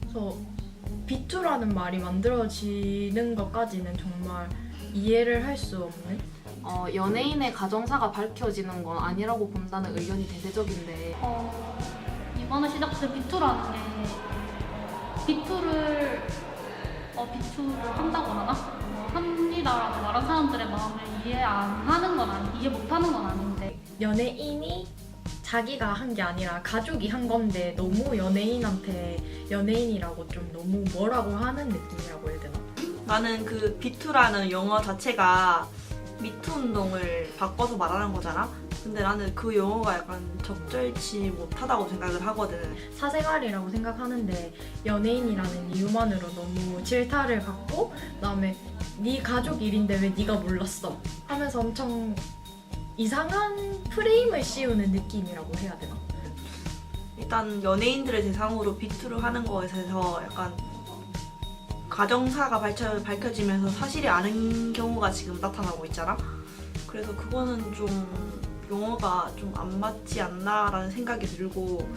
그래서 비투라는 말이 만들어지는 것까지는 정말 이해를 할 수 없는 어, 연예인의 가정사가 밝혀지는 건 아니라고 본다는 의견이 대대적인데. 어, 이번에 시작된 비투라는 게 비투를 어, 비투를 한다고 하나? 어, 합니다라고 말한 사람들의 마음을 이해 안 하는 건 아니, 이해 못 하는 건 아닌데 연예인이 자기가 한 게 아니라 가족이 한 건데 너무 연예인한테 연예인이라고 좀 너무 뭐라고 하는 느낌이라고 해야 되나? 나는 그 비투라는 영어 자체가 미투 운동을 바꿔서 말하는 거잖아. 근데 나는 그 용어가 약간 적절치 못하다고 생각을 하거든. 사생활이라고 생각하는데 연예인이라는 이유만으로 너무 질타를 받고 그다음에 네 가족 일인데 왜 네가 몰랐어 하면서 엄청 이상한 프레임을 씌우는 느낌이라고 해야 되나? 일단 연예인들을 대상으로 비투를 하는 대해서 약간 가정사가 밝혀, 밝혀지면서 사실이 아닌 경우가 지금 나타나고 있잖아. 그래서 그거는 좀 용어가 좀 안 맞지 않나라는 생각이 들고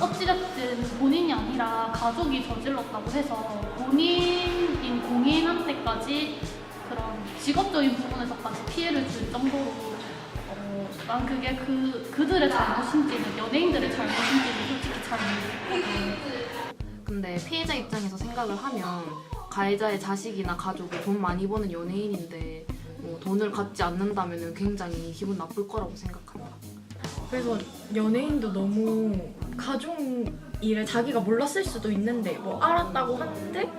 어찌됐든 본인이 아니라 가족이 저질렀다고 해서 본인인 공인한테까지 그런 직업적인 부분에서까지 피해를 줄 정도로 어, 난 그게 그 그들의 잘못인지는 연예인들의 잘못인지는 솔직히 잘 모르겠거든. 근데 피해자 입장에서 생각을 하면 가해자의 자식이나 가족이 돈 많이 버는 연예인인데 뭐 돈을 갚지 않는다면 굉장히 기분 나쁠 거라고 생각한다. 그래서 연예인도 너무 가족 일을 자기가 몰랐을 수도 있는데 뭐 알았다고 하는데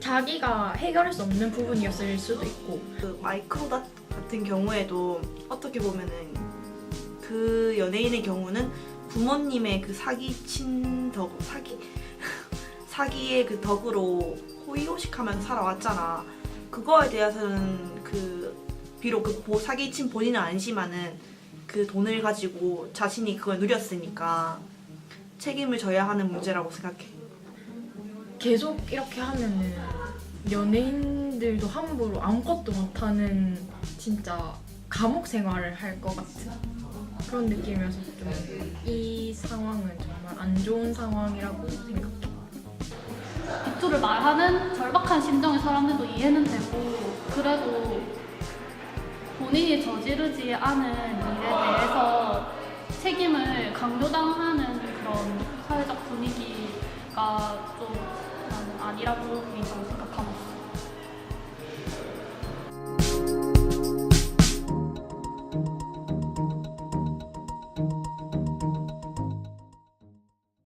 자기가 해결할 수 없는 부분이었을 수도 있고 그 마이클 닷 같은 경우에도 어떻게 보면은 그 연예인의 경우는 부모님의 그 사기친 덕 사기 사기의 그 덕으로 호의호식하면서 살아왔잖아. 그거에 대해서는 그 비록 그 보- 사기친 본인은 아니지만은 그 돈을 가지고 자신이 그걸 누렸으니까 책임을 져야 하는 문제라고 생각해. 계속 이렇게 하면은 연예인들도 함부로 아무것도 못하는 진짜 감옥 생활을 할 것 같은 그런 느낌이어서 좀 이 상황은 정말 안 좋은 상황이라고 생각해. 비투를 말하는 절박한 심정의 사람들도 이해는 되고 그래도 본인이 저지르지 않은 일에 대해서 책임을 강요당하는 그런 사회적 분위기가 좀 아니라고 생각하고 있어.